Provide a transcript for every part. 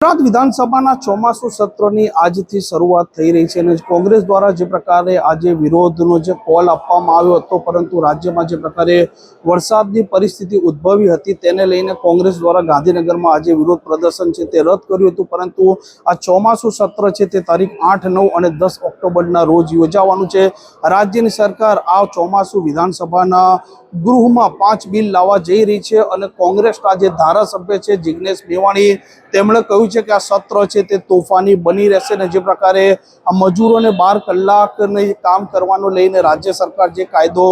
ગુજરાત વિધાનસભાના ચોમાસુ સત્રની આજથી શરૂઆત થઈ રહી છે અને કોંગ્રેસ દ્વારા જે પ્રકારે આજે વિરોધનો જે કોલ આપવામાં આવ્યો હતો, પરંતુ રાજ્યમાં જે પ્રકારે વરસાદની પરિસ્થિતિ ઉદ્ભવી હતી તેને લઈને કોંગ્રેસ દ્વારા ગાંધીનગરમાં આજે વિરોધ પ્રદર્શન છે તે રદ કર્યું હતું, પરંતુ આ ચોમાસુ સત્ર છે તે તારીખ આઠ, નવ અને દસ ઓક્ટોબરના રોજ યોજાવાનું છે. રાજ્યની સરકાર આ ચોમાસુ વિધાનસભાના ગૃહમાં પાંચ બિલ લાવવા જઈ રહી છે અને કોંગ્રેસના જે ધારાસભ્ય છે જિગ્નેશ મેવાણી. તેમણે કહ્યું છે કે આ સત્ર છે તે તોફાની બની રહેશે ને જે પ્રકારે આ મજૂરોને બાર કલાકને કામ કરવાનો લઈને રાજ્ય સરકાર જે કાયદો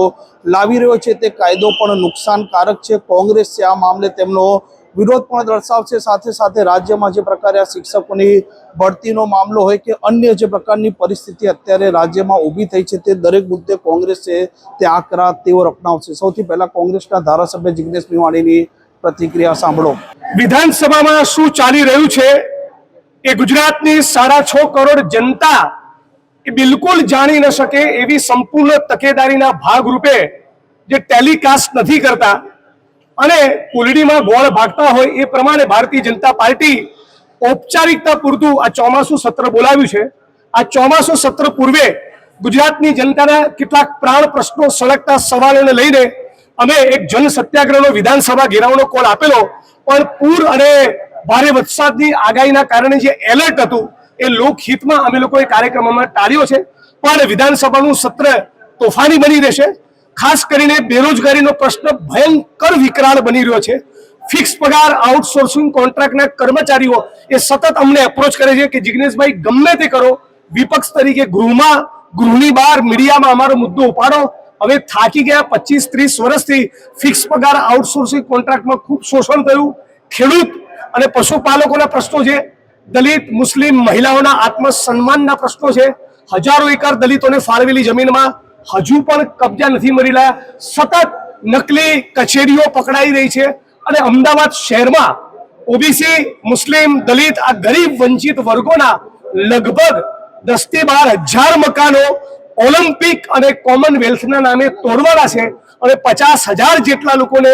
લાવી રહ્યો છે તે કાયદો પણ નુકસાનકારક છે. કોંગ્રેસ છે આ મામલે તેમનો વિરોધ પણ દર્શાવશે. સાથે સાથે રાજ્યમાં જે પ્રકારે આ શિક્ષકોની ભરતીનો મામલો હોય કે અન્ય જે પ્રકારની પરિસ્થિતિ અત્યારે રાજ્યમાં ઊભી થઈ છે તે દરેક મુદ્દે કોંગ્રેસ છે તે આકરા તેઓ અપનાવશે સૌથી પહેલાં કોંગ્રેસના ધારાસભ્ય જિગ્નેશ મેવાણીની પ્રતિક્રિયા સાંભળો. વિધાનસભામાં શું ચાલી રહ્યું છે? એ ગુજરાતની સાડા છ કરોડ જનતા એ બિલકુલ જાણી ન શકે એવી સંપૂર્ણ તકેદારીના ભાગરૂપે જે ટેલિકાસ્ટ નથી કરતા અને કુલડીમાં ગોળ ભાગતા હોય એ પ્રમાણે ભારતીય જનતા પાર્ટી ઔપચારિકતા પૂરતું આ ચોમાસું સત્ર બોલાવ્યું છે. આ ચોમાસું સત્ર પૂર્વે ગુજરાતની જનતાના કેટલાક પ્રાણ પ્રશ્નો સળગતા સવાલોને લઈને અમે એક જન સત્યાગ્રહનો વિધાનસભા ઘેરાવનો કોલ આપેલો, પણ પૂર અને ભારે વરસાદની આગાહીના કારણે જે એલર્ટ હતું, એ લોકહિતમાં અમે લોકોએ કાર્યક્રમમાં ટાળ્યો છે. પણ વિધાનસભાનું સત્ર તોફાની બની રહેશે. ખાસ કરીને બેરોજગારીનો પ્રશ્ન ભયંકર વિકરાળ બની રહ્યો છે. ફિક્સ પગાર, આઉટસોર્સિંગ કોન્ટ્રાક્ટના કર્મચારીઓ, એ સતત અમને એપ્રોચ કરે છે કે જિગ્નેશભાઈ, ગમે તે કરો, વિપક્ષ તરીકે ગૃહમાં ગૃહની બહાર મીડિયામાં અમારો મુદ્દો ઉપાડો. હવે થાકી ગયા પચીસ ત્રીસ વર્ષથી ફિક્સ પગાર આઉટસોર્સિંગ કોન્ટ્રાક્ટમાં ખૂબ શોષણ થયું. ખેડૂત અને પશુપાલકોના પ્રશ્નો છે. દલિત, મુસ્લિમ, મહિલાઓના આત્મસન્માનના પ્રશ્નો છે. હજારો એકર દલિતોને ફાળવેલી જમીનમાં હજુ પણ કબજા નથી મળી સતત નકલી કચેરીઓ પકડાઈ રહી છે અને અમદાવાદ શહેરમાં ઓબીસી, મુસ્લિમ, દલિત આ ગરીબ વંચિત વર્ગોના લગભગ દસથી બાર હજાર મકાનો ઓલિમ્પિક અને કોમનવેલ્થના નામે તોડવાના છે અને પચાસ હજાર જેટલા લોકોને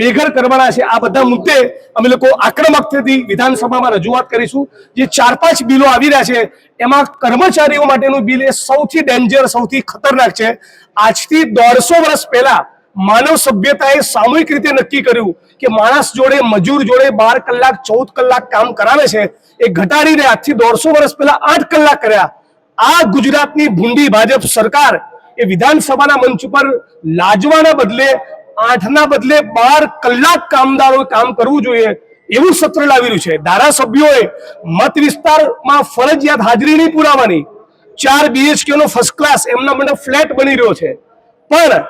બેઘર કરવાના છે. આ બધા મુદ્દે અમે લોકો આક્રમકતાથી વિધાનસભામાં રજૂઆત કરીશું. જે ચાર પાંચ બિલો આવી રહ્યા છે, એમાં કર્મચારીઓ માટેનું બિલ એ સૌથી ડેન્જર, સૌથી ખતરનાક છે. આજથી દોઢસો વર્ષ પહેલા માનવ સભ્યતાએ સામૂહિક રીતે નક્કી કર્યું કે માણસ જોડે, મજૂર જોડે બાર કલાક, ચૌદ કલાક કામ કરાવે છે. એ ઘટાડીને આજથી દોઢસો વર્ષ પહેલા આઠ કલાક કર્યા. આ ગુજરાતની ભૂંડી ભાજપ સરકાર એ વિધાનસભાના મંચ ઉપર લાજવાના બદલે, આઠના બદલે બાર કલાક કામદારો કામ કરવું જોઈએ એવું સત્ર લાવી રહ્યું છે. ધારાસભ્યોએ મત વિસ્તારમાં ફરજિયાત હાજરી નહીં પુરાવાની. ચાર બીએચકે નો ફર્સ્ટ ક્લાસ એમના માટે ફ્લેટ બની રહ્યો છે. પણ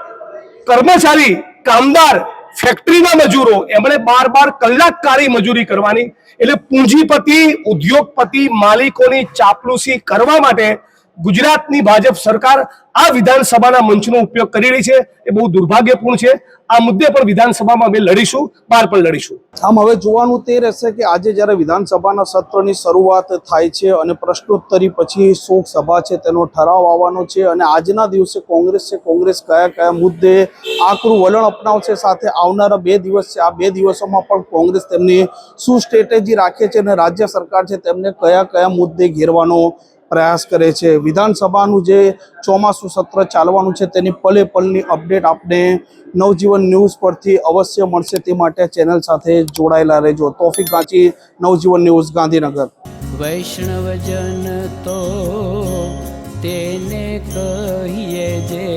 કર્મચારી, કામદાર ફેક્ટરીના મજૂરો, એમણે બાર બાર કલાક કાળી મજૂરી કરવાની. એટલે પૂંજીપતિ, ઉદ્યોગપતિ, માલિકોની ચાપલુસી કરવા માટે ગુજરાતની ભાજપ સરકાર આ વિધાનસભાના મંચનો ઉપયોગ કરી રહી છે. એ બહુ દુર્ભાગ્યપૂર્ણ છે. આ મુદ્દે પણ વિધાનસભામાં અમે લડીશું, બહાર પણ લડીશું. આમ હવે જોવાનું તે રહેશે કે આજે જ્યારે વિધાનસભાના સત્રની શરૂઆત થાય છે અને પ્રશ્નોત્તરી પછી શોક સભા છે, તેનો ઠરાવ આવવાનો છે અને આજના દિવસે કોંગ્રેસ છે, કોંગ્રેસ કયા કયા મુદ્દે આકરું વલણ અપનાવશે, સાથે આવનારા બે દિવસ છે. આ બે દિવસોમાં પણ કોંગ્રેસ તેમની શું સ્ટ્રેટેજી રાખે છે અને રાજ્ય સરકાર છે, તેમને કયા કયા મુદ્દે ઘેરવાનો પ્રયાસ કરે છે. વિધાનસભાનું જે ચોમાસું સત્ર ચાલવાનું છે તેની પલે પલની અપડેટ આપને નવજીવન ન્યૂઝ પરથી અવશ્ય મળશે તે માટે ચેનલ સાથે જોડાયેલા રહેજો. તોફિક ગાંચી, નવજીવન ન્યૂઝ, ગાંધીનગર. વૈષ્ણવજન તો તેને કહીએ જે